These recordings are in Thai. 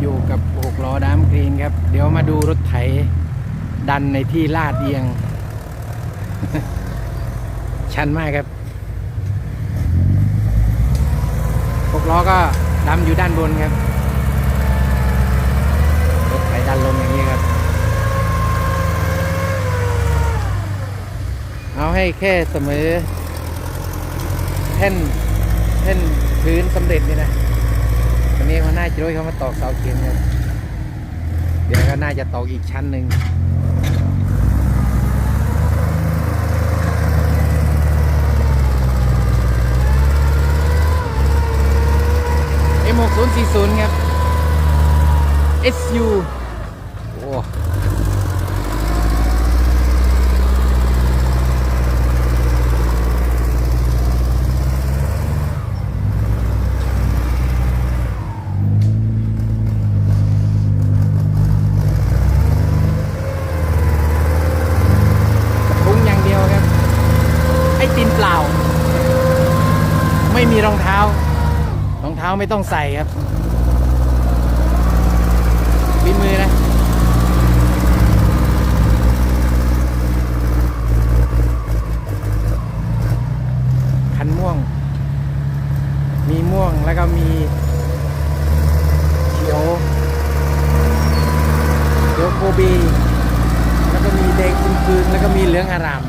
อยู่กับหกล้อดามกรีนครับ เดี๋ยวมาดูรถไถดันในที่ลาดเอียง ชันมากครับหกล้อก็ดำอยู่ด้านบนครับ รถไถดันลงอย่างนี้ครับ เอาให้แค่เสมอแท่นแท่นพื้นสำเร็จนี่นะ วันนี้เขาน่าจะด้วยเขามาตอกเสาเข็มครับเดี๋ยวก็น่าจะตอกอีกชั้นหนึ่งเอ็มหกศูนย์สี่ศูนย์ครับ SU โอ้พุงอย่างเดียวครับ ให้ตีนเปล่า ไม่มีรองเท้า รองเท้า ไม่ต้องใส่ครับฝีมือนะ คันม่วง มีม่วงแล้วก็มีเขียวเขียวโคบี แล้วก็มีแดงคืนๆแล้วก็มีเหลืองอาราม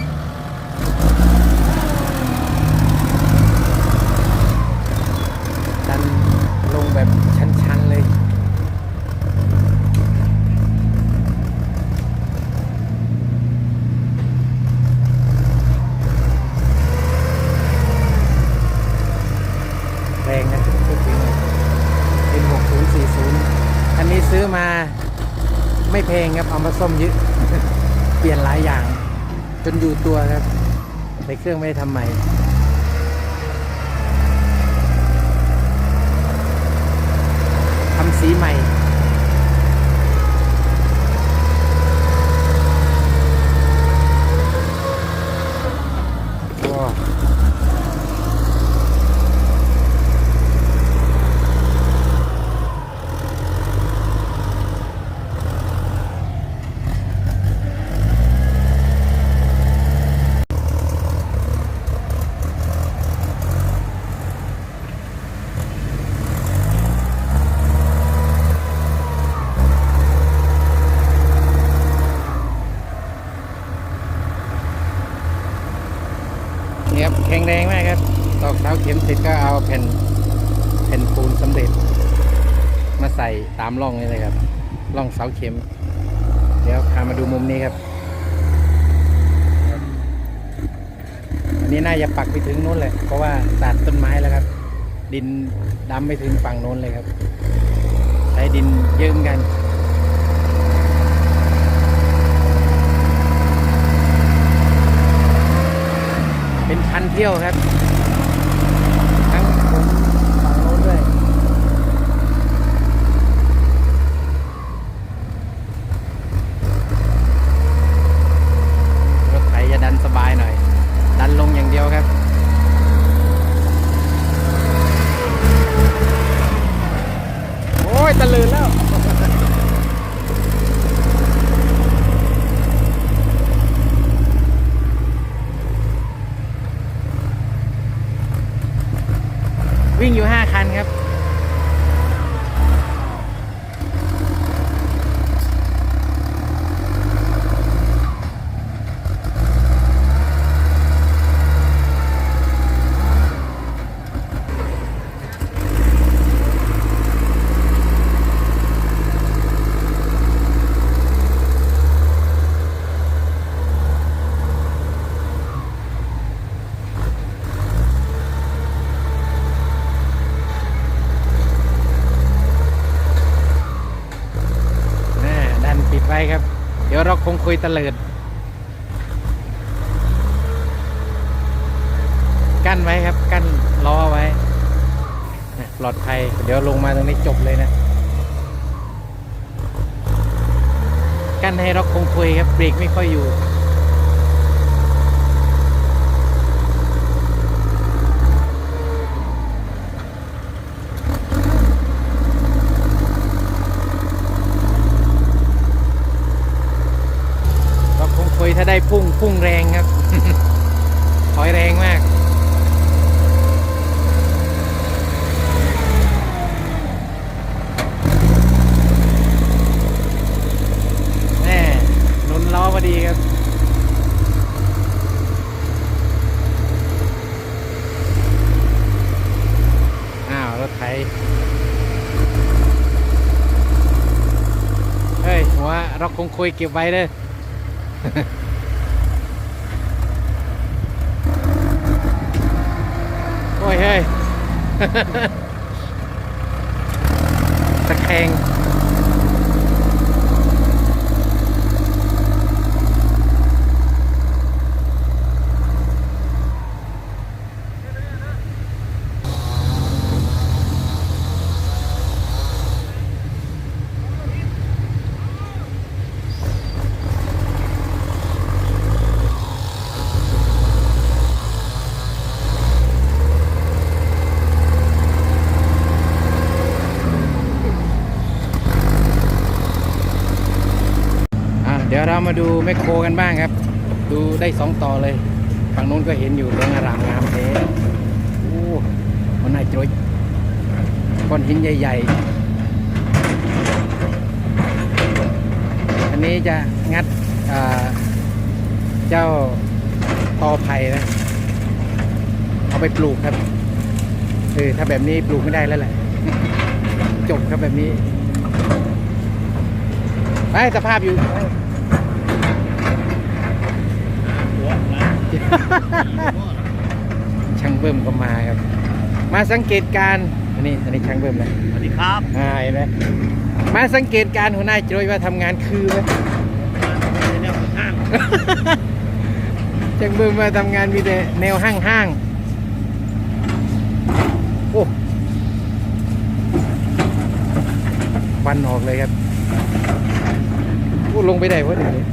ดันลงแบบชันๆเลย แรงนะพูดถึงเป็น6040 อันนี้ ซื้อมาไม่แพงครับเอามาซ่อมเยอะเปลี่ยนหลายอย่าง จนอยู่ตัวครับแต่เครื่องไม่ได้ทำใหม่ทำสีใหม่ ว้าวนี่ครับแข็งแรงมากครับ ต อกเสาเข็เสร็จก็เอาแผ่นแผ่นปูนสำเร็จ มาใส่ตามร่องนี่เลยครับร่องเสาเข็ม เดี๋ยวพามาดูมุมนี้ครับ อันนี้น่าจะปักไปถึงนู้นเลยเพราะว่าตัดต้นไม้แล้วครับ ดินดำไปถึงฝั่งโน้นเลยครับ ใช้ดินเยอะเหมือนกันเป็นคันเที่ยวครับ ทั้งผมฝั่งโน้นด้วย รถไถจะดันสบายหน่อย ดันลงอย่างเดียวครับ โอ้ยตะลืนแล้ว วิ่งอยู่ 5 คันครับ น่าดันปิดไว้ครับ เดี๋ยวเรา คุยตะเลิด กั้นไว้ครับ กั้นล้อไว้ปลอดภัย เดี๋ยวลงมาตรงนี้จบเลยนะ กั้นให้เราคงคุยครับเบรกไม่ค่อยอยู่าได้พุ่งพุ่งแรงครับ ถอยแรงมาก แน่นุนล้อพอดีครับอ้าวรถไถเฮ้ย หัวเราคงคุยเก็บไว้เด้อ โอ้ย เฮ้ยตะแคง มาดูแมคโครกันบ้างครับ ดูได้สองต่อเลย ฝั่งนู้นก็เห็นอยู่เรื่องอารามงามเทโอ้มันน่าจุยก้อนหินใหญ่ ๆ อันนี้จะงัดเจ้าตอไผ่นะ เอาไปปลูกครับเออถ้าแบบนี้ปลูกไม่ได้แล้วแหละ จบครับแบบนี้ไปสภาพอยู่ ช่างเบิ่มก็มาครับ มาสังเกตการณ์อันนี้อันนี้ช่างเบิ่มนะสวัสดีครับอ่าเห็นไหมมาสังเกตการณ์หัวหน้าโจยว่าทำงานคือไหมแนวห้างช่างเบิ่มมาทำงานมีแต่แนวห้างห้างๆโอ้ควันออกเลยครับโอ้ลงไปได้วะเดี๋ยวนี้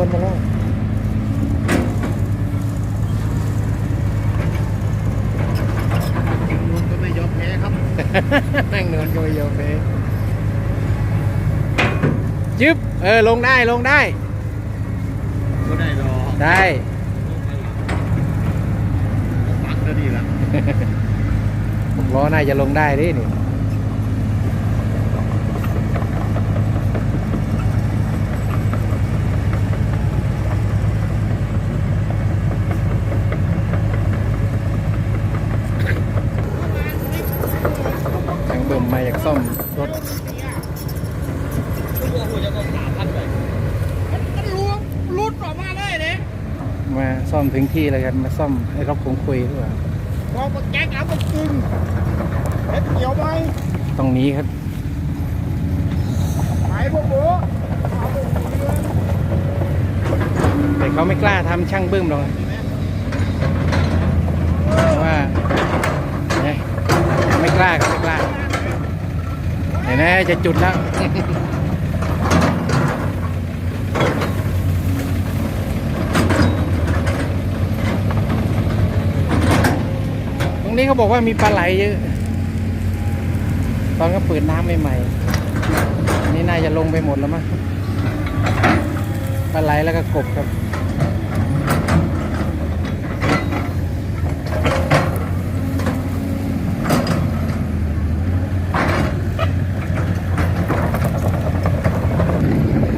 นางนวลมาแล้วนุ่นก็ไม่ยอมแพ้ครับนั่งนวลก็ไม่ยอมแพ้จึ๊บเออลงได้ลงได้ ก็ได้รอได้ปักก็ดีละ ผมล้อน่าจะลงได้ดินี่ เบิ่มมาอยากซ่อมรถมันรู้รุดออกมาเลยเนี่ยมาซ่อมถึงที่เลยครับมาซ่อมให้รถคงคุยด้วยพอมาแก๊กเอามากินเฮ็ดเกี่ยวไหมตรงนี้ครับไปพวกหมูเอาไปกินเลยแต่เขาไม่กล้าทำช่างบึ้มหรอกเพราะว่าเนี่ยไม่กล้าครับไม่กล้า เห็นไหมจะจุดแล้วตรงนี้เขาบอกว่ามีปลาไหลเยอะ ตอนก็เปิดน้ำใหม่ๆอันนี่น่าจะลงไปหมดแล้วมั้งปลาไหลแล้วก็กบครับ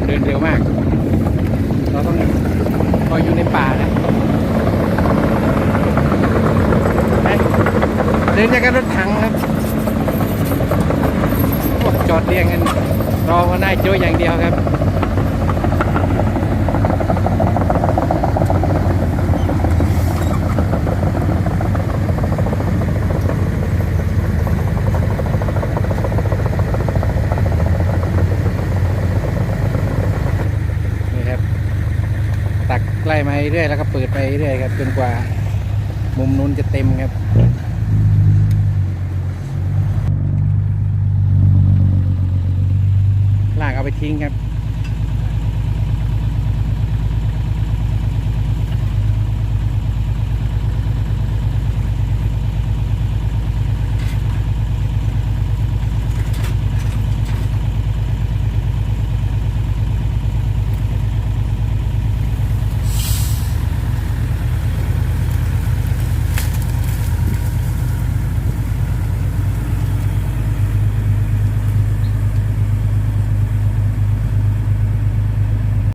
เดินเร็วมาก เราต้องคอยอยู่ในป่านะไป เดินจากกันรถถังครับจอดเรียงกันรอหัวหน้าโจยอย่างเดียวครับนี่ครับตักไล่มาเรื่อยแล้วก็เปิดไปเรื่อยครับจนกว่า มุมนู้นจะเต็มครับากเอาไปทิ้งครับ